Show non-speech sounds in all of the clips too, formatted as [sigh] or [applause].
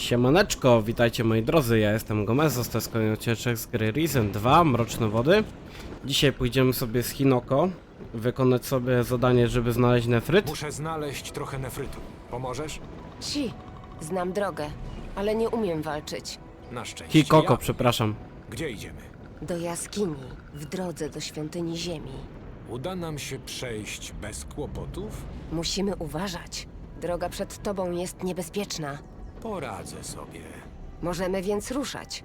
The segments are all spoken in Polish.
Siemaneczko, witajcie moi drodzy, ja jestem Gomez, kolejny odcinek z gry Risen 2, Mroczne Wody. Dzisiaj pójdziemy sobie z Hinoko, wykonać sobie zadanie, żeby znaleźć nefryt. Muszę znaleźć trochę nefrytu. Pomożesz? Ci, znam drogę, ale nie umiem walczyć. Na szczęście. Hikoko, ja. przepraszam. Gdzie idziemy? Do jaskini, w drodze do świątyni ziemi. Uda nam się przejść bez kłopotów? Musimy uważać. Droga przed tobą jest niebezpieczna. Poradzę sobie. Możemy więc ruszać.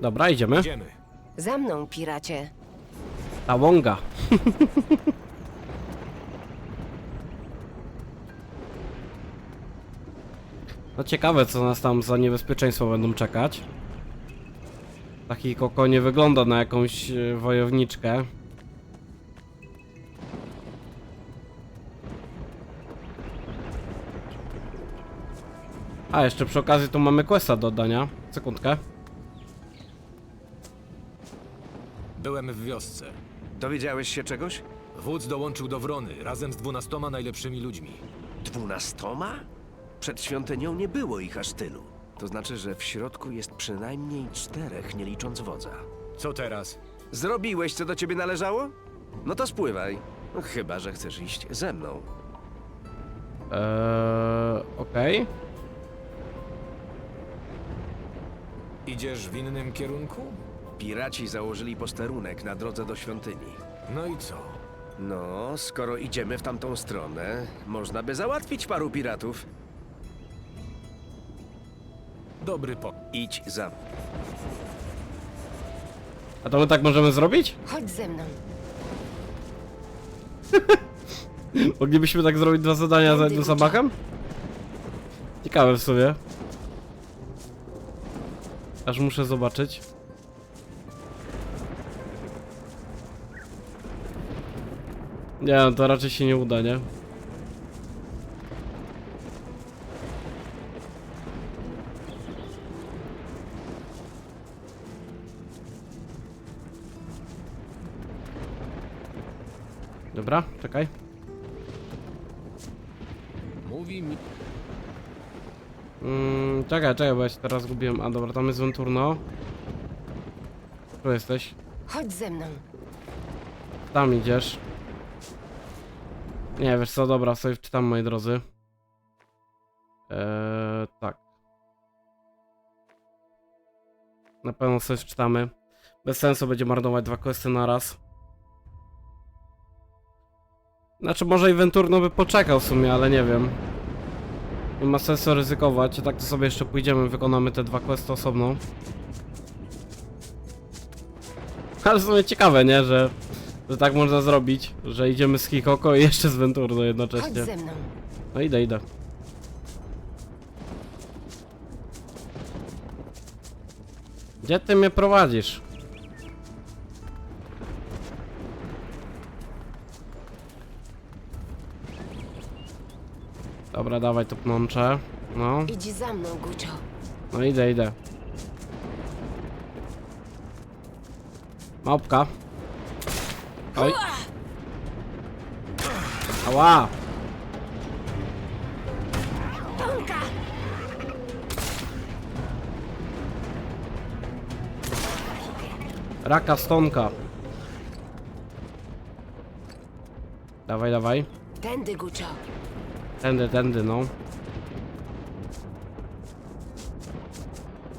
Dobra, idziemy. Idziemy. Za mną, piracie. Tałonga. [laughs] No ciekawe, co nas tam za niebezpieczeństwo będą czekać. Taki koko nie wygląda na jakąś e, wojowniczkę. A, jeszcze przy okazji tu mamy questa do oddania. Sekundkę. Byłem w wiosce. Dowiedziałeś się czegoś? Wódz dołączył do Wrony razem z dwunastoma najlepszymi ludźmi. Dwunastoma? Przed świątynią nie było ich aż tylu. To znaczy, że w środku jest przynajmniej czterech, nie licząc wodza. Co teraz? Zrobiłeś, co do ciebie należało? No to spływaj. Chyba, że chcesz iść ze mną. Eee, okej. Idziesz w innym kierunku? Piraci założyli posterunek na drodze do świątyni. No i co? No, skoro idziemy w tamtą stronę, można by załatwić paru piratów. Dobry po. Idź za mną. A to my tak możemy zrobić? [laughs] Chodź ze mną. Moglibyśmy tak zrobić dwa zadania za jednym zamachem? Ciekawe w sumie. Aż muszę zobaczyć. Nie, no to raczej się nie uda, nie? Dobra, czekaj. Mm, czekaj, czekaj, bo ja się teraz zgubiłem. A dobra, tam jest Venturno. Tu jesteś. Chodź ze mną. Tam idziesz. Nie, wiesz co, dobra, sobie wczytam, moi drodzy. Eee, tak. Na pewno sobie wczytamy. Bez sensu będzie marnować dwa questy na raz. Znaczy, może i Venturno by poczekał w sumie, ale nie wiem. Nie ma sensu ryzykować, tak to sobie jeszcze pójdziemy, wykonamy te dwa questy osobno. Ale w sumie ciekawe, nie, że, że tak można zrobić, że idziemy z Hikoko i jeszcze z Venturno Chodź jednocześnie. ze mną. No idę, idę. Gdzie ty mnie prowadzisz? Dobra, dawaj to pnącze. No, Idź za mną, Gucio. no idę, idę. Małpka. Oj. Ała! Raka stonka. Dawaj, dawaj. Tędy, Gucio. Tędy, tędy, no.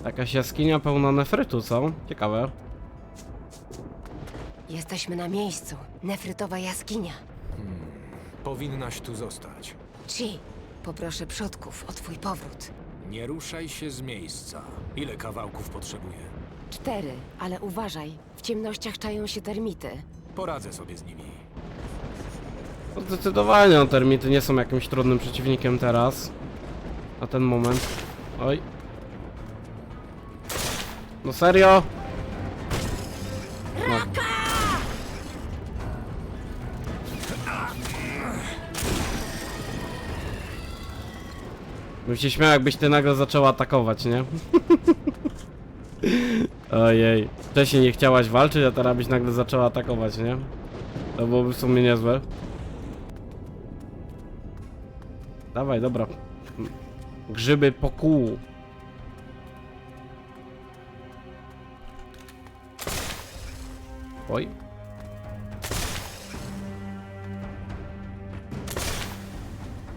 Jakaś jaskinia pełna nefrytu, co? Ciekawe. Jesteśmy na miejscu. Nefrytowa jaskinia. Powinnaś tu zostać. Ci, poproszę przodków o twój powrót. Nie ruszaj się z miejsca. Ile kawałków potrzebuję? Cztery, ale uważaj. W ciemnościach czają się termity. Poradzę sobie z nimi. Zdecydowanie no, termity nie są jakimś trudnym przeciwnikiem teraz. Na ten moment. Oj. No serio? No. Bym się śmiał, jakbyś ty nagle zaczęła atakować, nie? [laughs] Ojej. Wcześniej nie chciałaś walczyć, a teraz byś nagle zaczęła atakować, nie? To byłoby w sumie niezłe. Dawaj, dobra. Grzyby po kół. Oj.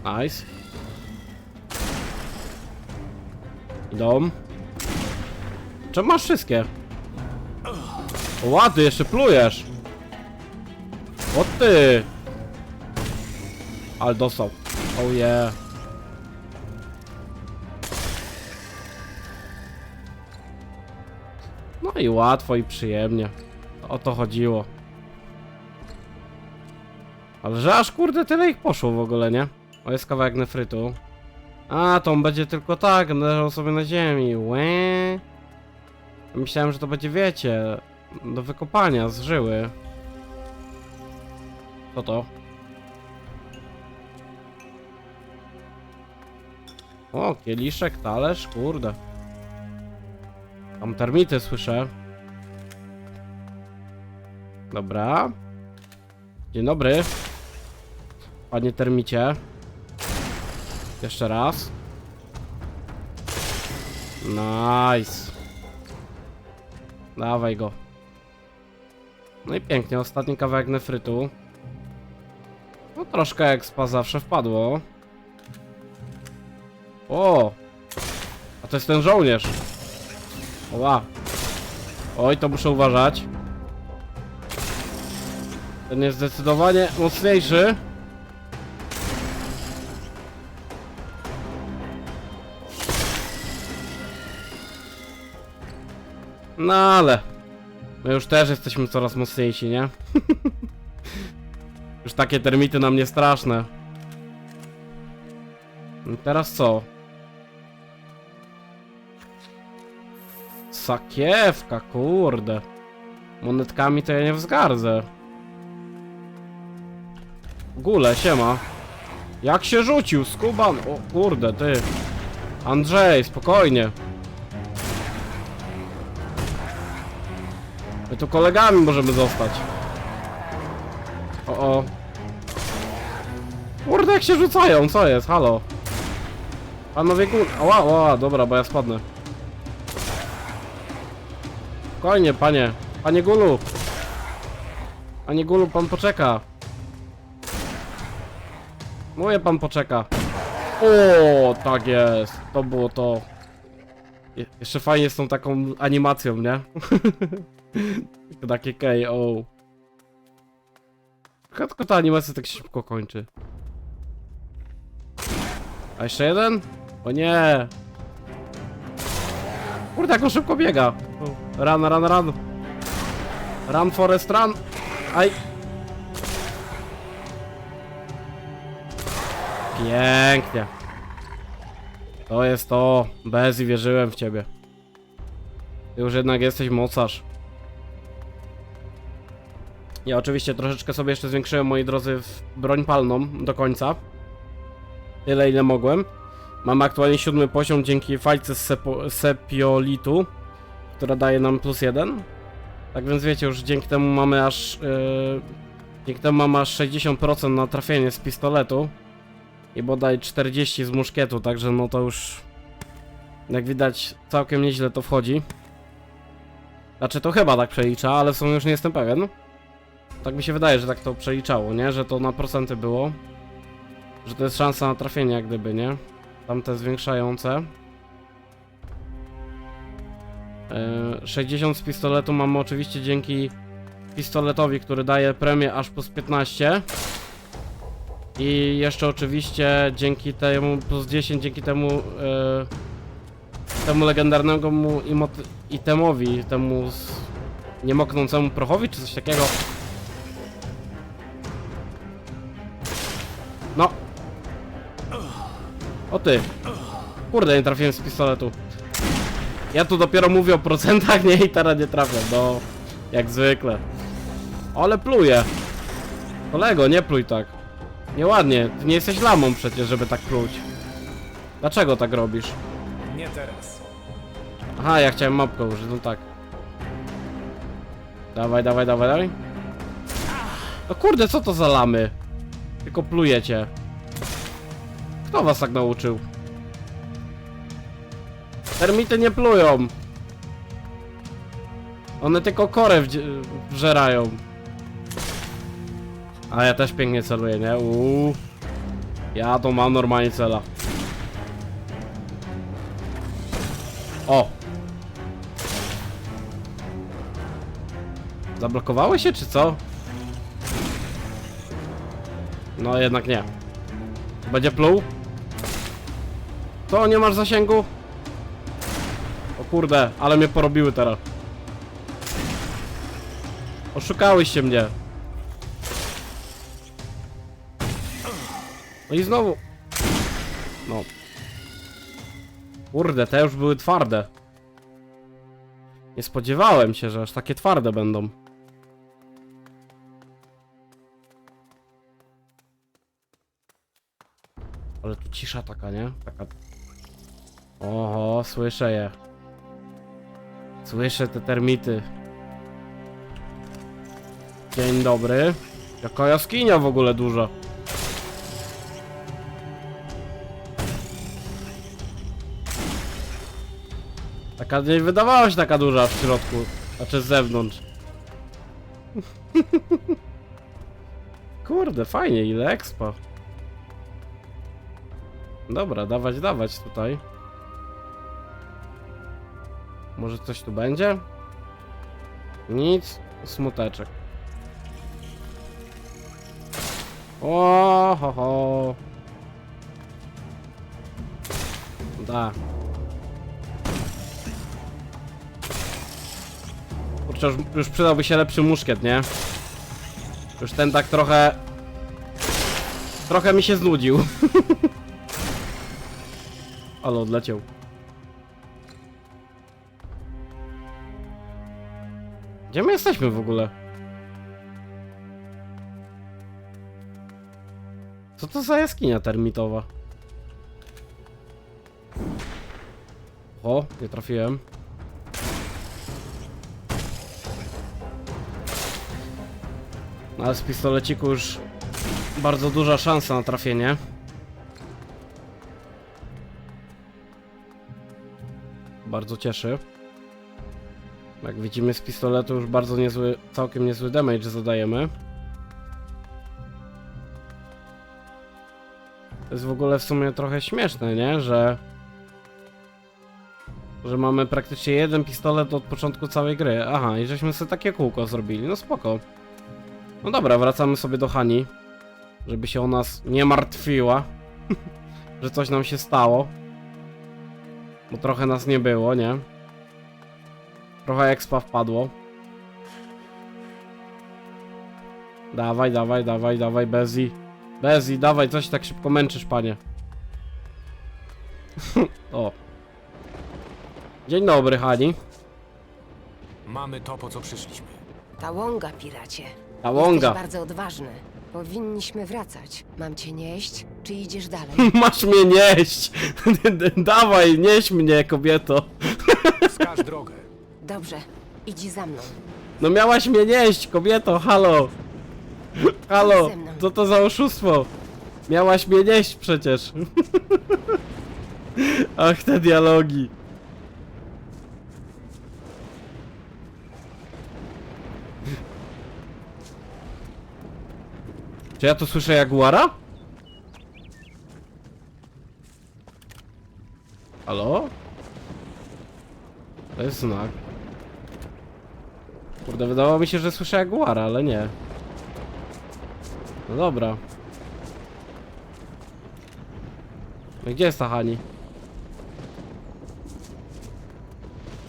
Nice. Dom. Czemu masz wszystkie? Łady, jeszcze plujesz. O ty. Ale dostał. Oh yeah. No i łatwo i przyjemnie. O to chodziło. Ale że aż kurde tyle ich poszło w ogóle, nie? O, jest kawałek nefrytu. A, to on będzie tylko tak, leżał sobie na ziemi. Łe. Myślałem, że to będzie, wiecie, do wykopania z żyły. Co to? O, kieliszek, talerz, kurde. Tam termity słyszę. Dobra. Dzień dobry. Panie termicie. Jeszcze raz. Nice. Dawaj go. No i pięknie, ostatni kawałek nefrytu. No troszkę expa zawsze wpadło. O! A to jest ten żołnierz. Oła. Oj, to muszę uważać. Ten jest zdecydowanie mocniejszy. No ale... My już też jesteśmy coraz mocniejsi, nie? [laughs] już takie termity nam nie straszne. I Teraz co? Sakiewka, kurde. Monetkami to ja nie wzgardzę. Gule, siema. Jak się rzucił, skuban? O kurde, ty. Andrzej, spokojnie. My tu kolegami możemy zostać. O, o. Kurde, jak się rzucają, co jest? Halo. Panowie kul... Ała, ała, dobra, bo ja spadnę. Spokojnie, panie. Panie Gulu. Panie Gulu, pan poczeka. Mówię, pan poczeka. O, tak jest. To było to. Je jeszcze fajnie z tą taką animacją, nie? [laughs] Takie KO. Tylko ta animacja tak szybko kończy. A jeszcze jeden? O nie! Kurde, jak on szybko biega! O, Run, run, run! Run, Forest, run! Aj! Pięknie! To jest to! Bez i wierzyłem w ciebie. Ty już jednak jesteś mocarz. Ja oczywiście troszeczkę sobie jeszcze zwiększyłem, moi drodzy, w broń palną do końca. Tyle ile mogłem. Mam aktualnie siódmy poziom dzięki fajce z sepiolitu, która daje nam plus jeden. Tak więc wiecie, już dzięki temu mamy aż... Yy, dzięki temu mamy aż 60% na trafienie z pistoletu. I bodaj 40 z muszkietu, także no to już... Jak widać, całkiem nieźle to wchodzi. Znaczy to chyba tak przelicza, ale w sumie już nie jestem pewien. Tak mi się wydaje, że tak to przeliczało, nie? Że to na procenty było. Że to jest szansa na trafienie, jak gdyby, nie? Tamte zwiększające. Yy, 60 z pistoletu mamy oczywiście dzięki pistoletowi, który daje premię aż plus 15. I jeszcze oczywiście dzięki temu plus 10, dzięki temu yy, temu legendarnemu itemowi, temu niemoknącemu prochowi, czy coś takiego. No. O ty. Kurde, nie trafiłem z pistoletu. Ja tu dopiero mówię o procentach, nie? I teraz nie trafię, no. Jak zwykle. Ale pluję. Kolego, nie pluj tak. Nieładnie, ty nie jesteś lamą przecież, żeby tak pluć. Dlaczego tak robisz? Nie teraz. Aha, ja chciałem mapkę użyć, no tak. Dawaj, dawaj, dawaj, dawaj. No kurde, co to za lamy? Tylko plujecie. Kto was tak nauczył? Termity nie plują. One tylko korę wżerają. A ja też pięknie celuję, nie? Uuu. Ja to mam normalnie cela. O! Zablokowały się, czy co? No jednak nie. Będzie pluł? Co, nie masz zasięgu? Kurde, ale mnie porobiły teraz. Oszukałyście mnie. No i znowu. No. Kurde, te już były twarde. Nie spodziewałem się, że aż takie twarde będą. Ale tu cisza taka, nie? Taka... Oho, słyszę je. Słyszę te termity. Dzień dobry. Jaka jaskinia w ogóle duża. Taka nie wydawała się taka duża w środku. Znaczy z zewnątrz. [laughs] Kurde, fajnie, ile expa. Dobra, dawać, dawać tutaj. Może coś tu będzie? Nic. Smuteczek. O, ho, ho. Da. Kurczę, już, już przydałby się lepszy muszkiet, nie? Już ten tak trochę... Trochę mi się znudził. [laughs] Ale odleciał. Jesteśmy w ogóle? Co to za jaskinia termitowa? O, nie trafiłem. No ale z pistoleciku już bardzo duża szansa na trafienie. Bardzo cieszy. Jak widzimy z pistoletu już bardzo niezły, całkiem niezły damage zadajemy. To jest w ogóle w sumie trochę śmieszne, nie? Że... Że mamy praktycznie jeden pistolet od początku całej gry. Aha, i żeśmy sobie takie kółko zrobili. No spoko. No dobra, wracamy sobie do Hani. Żeby się o nas nie martwiła. [laughs] że coś nam się stało. Bo trochę nas nie było, nie? Trochę expa wpadło. Dawaj, dawaj, dawaj, dawaj, Bezi. Bezi, dawaj, coś tak szybko męczysz, panie. [laughs] o. Dzień dobry, Hani. Mamy to, po co przyszliśmy. Ta łąga, piracie. Ta łąga. Jesteś bardzo odważny. Powinniśmy wracać. Mam cię nieść, czy idziesz dalej? [laughs] Masz mnie nieść! [laughs] dawaj, nieś mnie, kobieto. Wskaż drogę. Dobrze, idź za mną. No miałaś mnie nieść, kobieto, halo! Halo, ze mną. co to za oszustwo? Miałaś mnie nieść przecież. [laughs] Ach, te dialogi. Czy ja tu słyszę Jaguara? Halo? To jest znak. Kurde, wydawało mi się, że słyszę Jaguara, ale nie. No dobra. No gdzie jest ta Hani?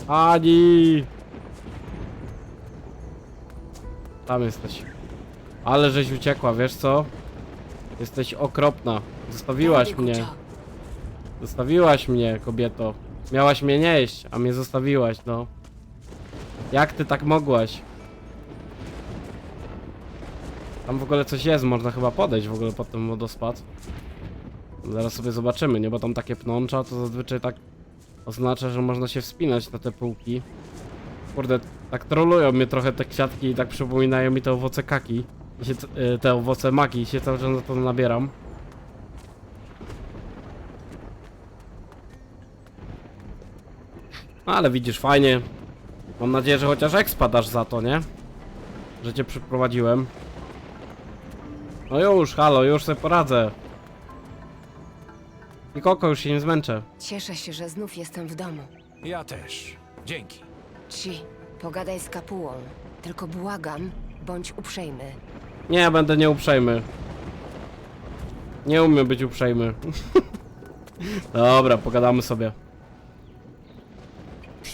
Hani! Tam jesteś. Ale żeś uciekła, wiesz co? Jesteś okropna. Zostawiłaś mnie. Zostawiłaś mnie, kobieto. Miałaś mnie nieść, a mnie zostawiłaś, no. Jak ty tak mogłaś? Tam w ogóle coś jest, można chyba podejść w ogóle pod ten wodospad. Zaraz sobie zobaczymy, nie? Bo tam takie pnącza to zazwyczaj tak oznacza, że można się wspinać na te półki. Kurde, tak trolują mnie trochę te kwiatki i tak przypominają mi te owoce kaki. I się, y, te owoce maki i się cały czas na to nabieram. Ale widzisz, fajnie. Mam nadzieję, że chociaż expa dasz za to, nie? Że cię przyprowadziłem. No już, halo, już sobie poradzę. I koko, już się nie zmęczę. Cieszę się, że znów jestem w domu. Ja też. Dzięki. Ci, pogadaj z kapułą. Tylko błagam, bądź uprzejmy. Nie, będę nieuprzejmy. Nie umiem być uprzejmy. [laughs] Dobra, pogadamy sobie.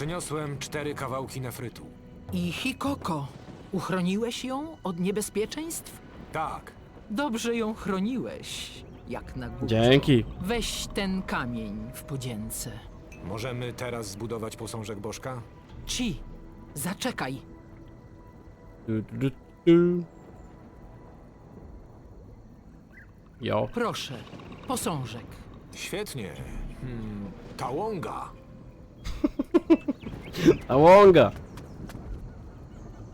Przyniosłem cztery kawałki nefrytu. I Hikoko, uchroniłeś ją od niebezpieczeństw? Tak. Dobrze ją chroniłeś, jak na górze. Dzięki. Weź ten kamień w podzięce. Możemy teraz zbudować posążek Bożka? Ci, zaczekaj. Du, du, du, du. Jo. Proszę, posążek. Świetnie. Hmm, ta łąga. Ta łąga.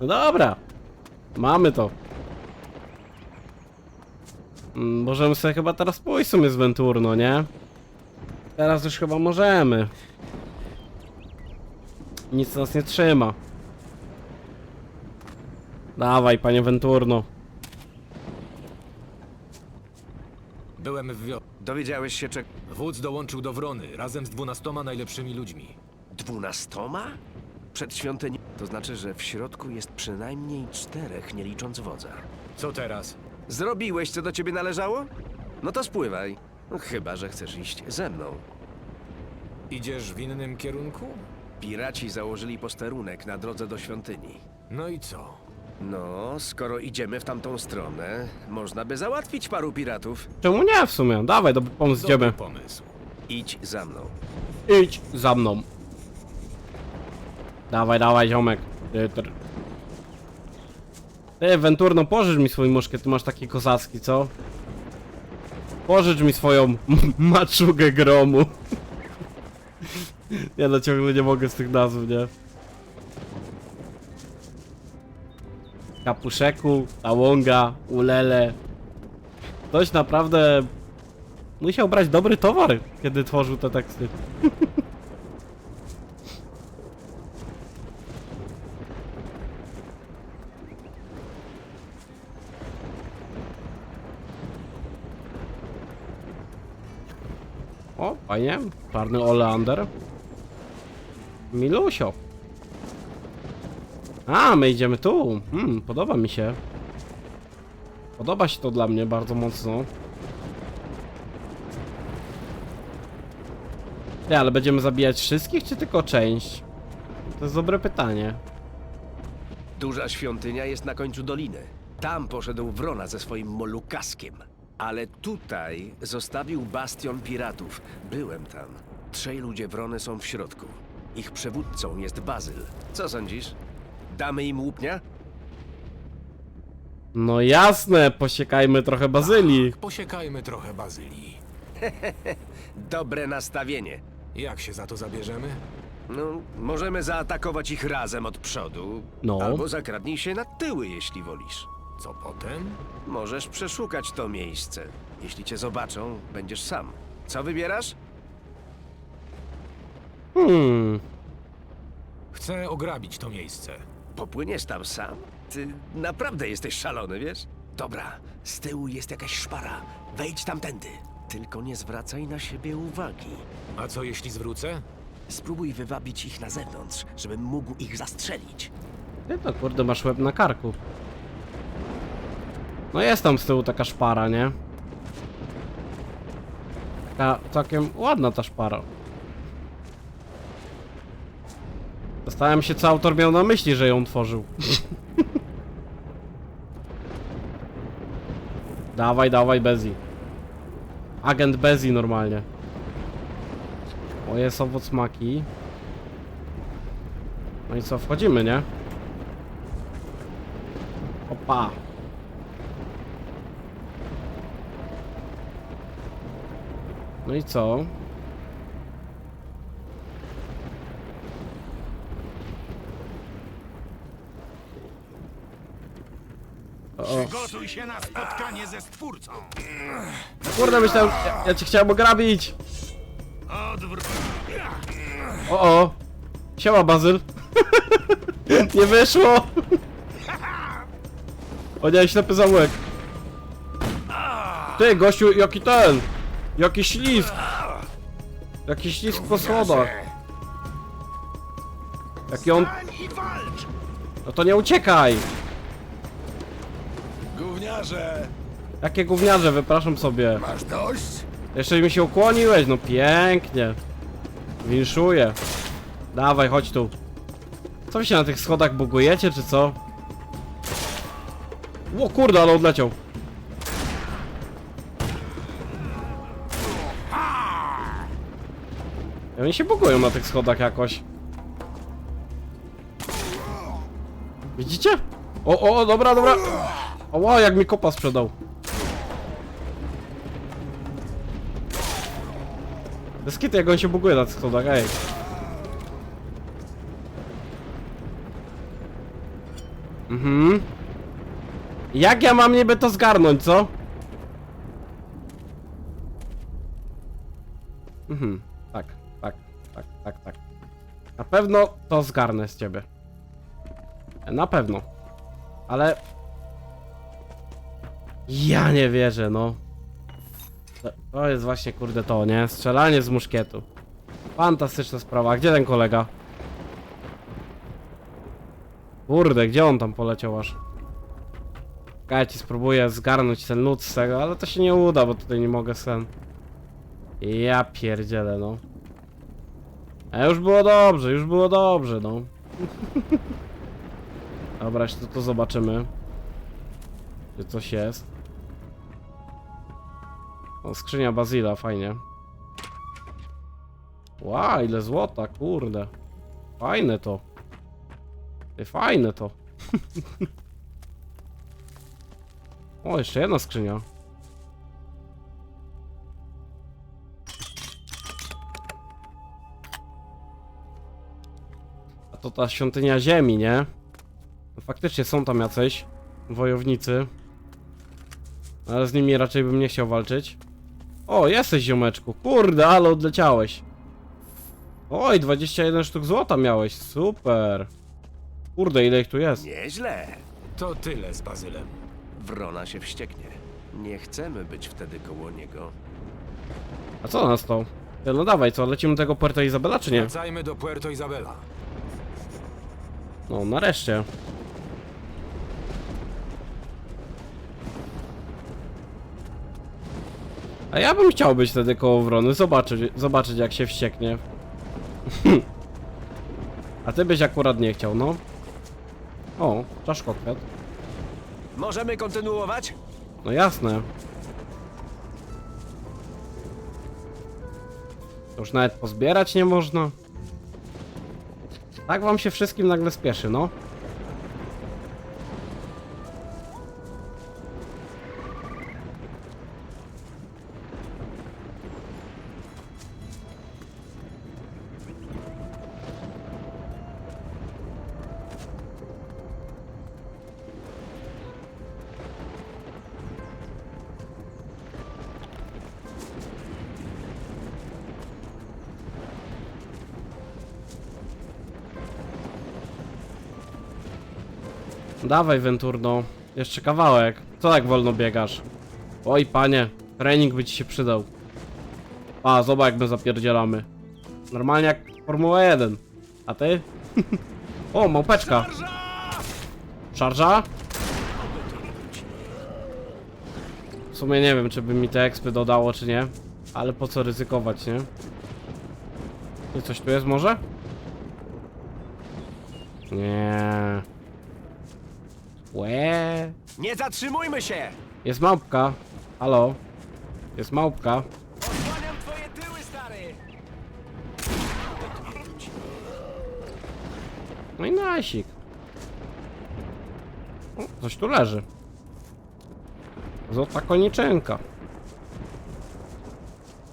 No dobra. Mamy to. Mm, Możemy sobie chyba teraz pójść w sumie z Venturno, nie? Teraz już chyba możemy. Nic nas nie trzyma. Dawaj, panie Venturno. Byłem w wio... Dowiedziałeś się, czy Wódz dołączył do Wrony razem z dwunastoma najlepszymi ludźmi. Dwunastoma? Przed świątynią. To znaczy, że w środku jest przynajmniej czterech, nie licząc wodza. Co teraz? Zrobiłeś, co do ciebie należało? No to spływaj. No, chyba, że chcesz iść ze mną. Idziesz w innym kierunku? Piraci założyli posterunek na drodze do świątyni. No i co? No, skoro idziemy w tamtą stronę, można by załatwić paru piratów. Czemu nie w sumie? Dawaj, dobry pomysł, Dobry idziemy. pomysł. Idź za mną. Idź za mną. Dawaj, dawaj, ziomek. Ty, ty. Venturno, pożycz mi swój muszkiet, ty masz taki kozacki, co? Pożycz mi swoją [laughs] maczugę gromu. [laughs] Ja no ciągle nie mogę z tych nazw, nie? Kapuszeku, Tałonga, Ulele. Ktoś naprawdę musiał brać dobry towar, kiedy tworzył te teksty. [laughs] O, fajnie. Czarny oleander. Milusio. A, my idziemy tu. Hmm, podoba mi się. Podoba się to dla mnie bardzo mocno. Nie, ale będziemy zabijać wszystkich, czy tylko część? To jest dobre pytanie. Duża świątynia jest na końcu doliny. Tam poszedł Wrona ze swoim molukaskiem. Ale tutaj zostawił bastion piratów. Byłem tam. Trzej ludzie Wrony są w środku. Ich przewódcą jest Bazyl. Co sądzisz? Damy im łupnia? No jasne, posiekajmy trochę bazylii. Posiekajmy trochę bazylii. [laughs] Dobre nastawienie. Jak się za to zabierzemy? No, możemy zaatakować ich razem od przodu. No. Albo zakradnij się na tyły, jeśli wolisz. Co potem? Możesz przeszukać to miejsce. Jeśli cię zobaczą, będziesz sam. Co wybierasz? Hmm. Chcę ograbić to miejsce. Popłyniesz tam sam? Ty naprawdę jesteś szalony, wiesz? Dobra, z tyłu jest jakaś szpara. Wejdź tamtędy. Tylko nie zwracaj na siebie uwagi. A co jeśli zwrócę? Spróbuj wywabić ich na zewnątrz, żebym mógł ich zastrzelić. Ty to kurde masz łeb na karku. No jest tam z tyłu taka szpara, nie? Taka całkiem ładna ta szpara. Zastanawiam się, co autor miał na myśli, że ją tworzył. [laughs] dawaj, dawaj, Bezi. Agent Bezi normalnie. O, jest owoc maki. No i co, wchodzimy, nie? Opa. No i co? O, o. Gotuj się na spotkanie ze Stwórcą. Kurde, myślałem, ja, ja cię chciałem ograbić. Odwróć. O, o. Siema, Bazyl. [laughs] Nie wyszło! O nie, ślepy zaułek. Ty, gościu, jaki ten? Jaki ślizg. Jaki ślizg po schodach. Jaki on... No to nie uciekaj! Gówniarze! Jakie gówniarze, wypraszam sobie. Masz dość? Jeszcze mi się ukłoniłeś, no pięknie. Winszuję. Dawaj, chodź tu. Co wy się na tych schodach bugujecie, czy co? O kurde, ale odleciał. Oni się bugują na tych schodach jakoś. Widzicie? O, o, dobra, dobra. O, wow, jak mi kopa sprzedał. Bez kitu, jak on się buguje na tych schodach, ej. Mhm. Jak ja mam niby to zgarnąć, co? Pewno to zgarnę z ciebie. Na pewno. Ale... Ja nie wierzę, no. To- To jest właśnie kurde to, nie? Strzelanie z muszkietu. Fantastyczna sprawa. Gdzie ten kolega? Kurde, gdzie on tam poleciał aż? Ja ci spróbuję zgarnąć ten lód z tego, ale to się nie uda, bo tutaj nie mogę sen. Ja pierdzielę, no. A już było dobrze, już było dobrze, no. Dobra, jeszcze to zobaczymy. Czy coś jest. O, skrzynia Bazila, fajnie. Ła, ile złota, kurde. Fajne to. Fajne to. [laughs] o, jeszcze jedna skrzynia. Ta świątynia ziemi, nie? Faktycznie są tam jacyś wojownicy. Ale z nimi raczej bym nie chciał walczyć. O, jesteś ziomeczku. Kurde, ale odleciałeś. Oj, 21 sztuk złota miałeś. Super. Kurde, ile ich tu jest. Nieźle. To tyle z Bazylem. Wrona się wścieknie. Nie chcemy być wtedy koło niego. A co nas to? No dawaj, co, lecimy do tego Puerto Isabela, czy nie? Wracajmy do Puerto Isabela. No, nareszcie. A ja bym chciał być wtedy koło Wrony, zobaczyć, zobaczyć jak się wścieknie. [laughs] A ty byś akurat nie chciał, no. O, czaszkokwiat. Możemy kontynuować? No jasne. To Już nawet pozbierać nie można. Tak wam się wszystkim nagle spieszy, no. Dawaj, Venturno. Jeszcze kawałek. Co tak wolno biegasz? Oj, panie. Trening by ci się przydał. A, zobacz jak my zapierdzielamy. Normalnie jak Formuła 1. A ty? [laughs] o, małpeczka. Szarża? W sumie nie wiem, czy by mi te expy dodało, czy nie. Ale po co ryzykować, nie? Ty coś tu jest może? Nie. Łe. Nie zatrzymujmy się! Jest małpka. Halo. Jest małpka. Osłaniam twoje tyły, stary! No i nasik. O, coś tu leży. Złota koniczynka.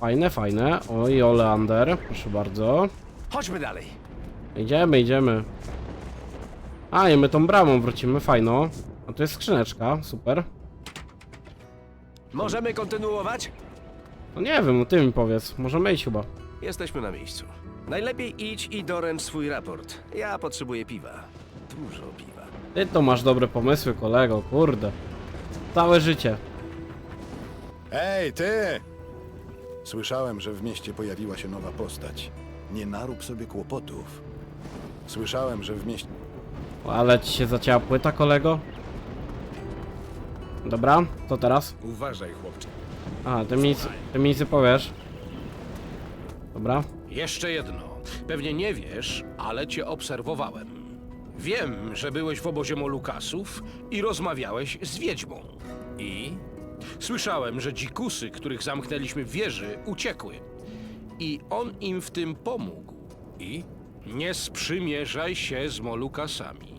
Fajne, fajne. Oj, oleander. Proszę bardzo. Chodźmy dalej. Idziemy, idziemy. A, i my tą bramą wrócimy, fajno. A tu jest skrzyneczka, super. Możemy kontynuować? No nie wiem, no ty mi powiedz. Możemy iść chyba. Jesteśmy na miejscu. Najlepiej idź i doręcz swój raport. Ja potrzebuję piwa. dużo piwa. Ty to masz dobre pomysły, kolego, kurde. Całe życie. Ej, ty! Słyszałem, że w mieście pojawiła się nowa postać. Nie narób sobie kłopotów. Słyszałem, że w mieście... Ale ci się zacięła płyta, kolego. Dobra, co teraz? Uważaj, chłopcze. A, ty mi, ty mi nic powiesz. Dobra. Jeszcze jedno. Pewnie nie wiesz, ale cię obserwowałem. Wiem, że byłeś w obozie Molukasów i rozmawiałeś z wiedźmą. I? Słyszałem, że dzikusy, których zamknęliśmy w wieży, uciekły. I on im w tym pomógł. I? Nie sprzymierzaj się z Molukasami.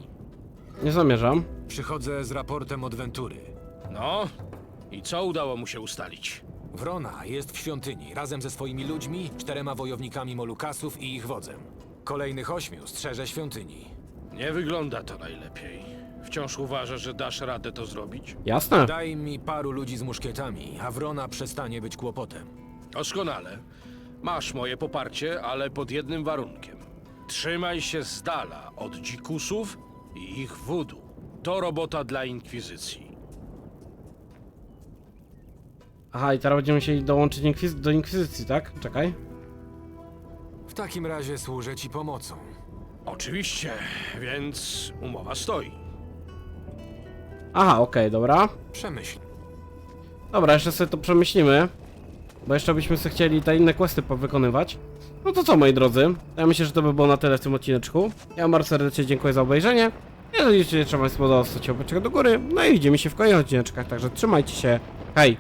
Nie zamierzam. Przychodzę z raportem od Ventury. No, i co udało mu się ustalić? Wrona jest w świątyni razem ze swoimi ludźmi, czterema wojownikami Molukasów i ich wodzem. Kolejnych ośmiu strzeże świątyni. Nie wygląda to najlepiej. Wciąż uważasz, że dasz radę to zrobić? Jasne. Daj mi paru ludzi z muszkietami, a Wrona przestanie być kłopotem. Doskonale. Masz moje poparcie, ale pod jednym warunkiem. Trzymaj się z dala od dzikusów i ich wudu. To robota dla inkwizycji. Aha, i teraz będziemy musieli dołączyć inkwiz do inkwizycji, tak? Czekaj. W takim razie służę ci pomocą. Oczywiście, więc umowa stoi. Aha, okej, dobra. Przemyśl. Dobra, jeszcze sobie to przemyślimy. Bo jeszcze byśmy sobie chcieli te inne questy powykonywać. No to co, moi drodzy? Ja myślę, że to by było na tyle w tym odcineczku. Ja wam bardzo serdecznie dziękuję za obejrzenie. Jeżeli jeszcze spodobać, to łapeczkę do góry. No i widzimy się w kolejnych odcineczkach, także trzymajcie się. Hej!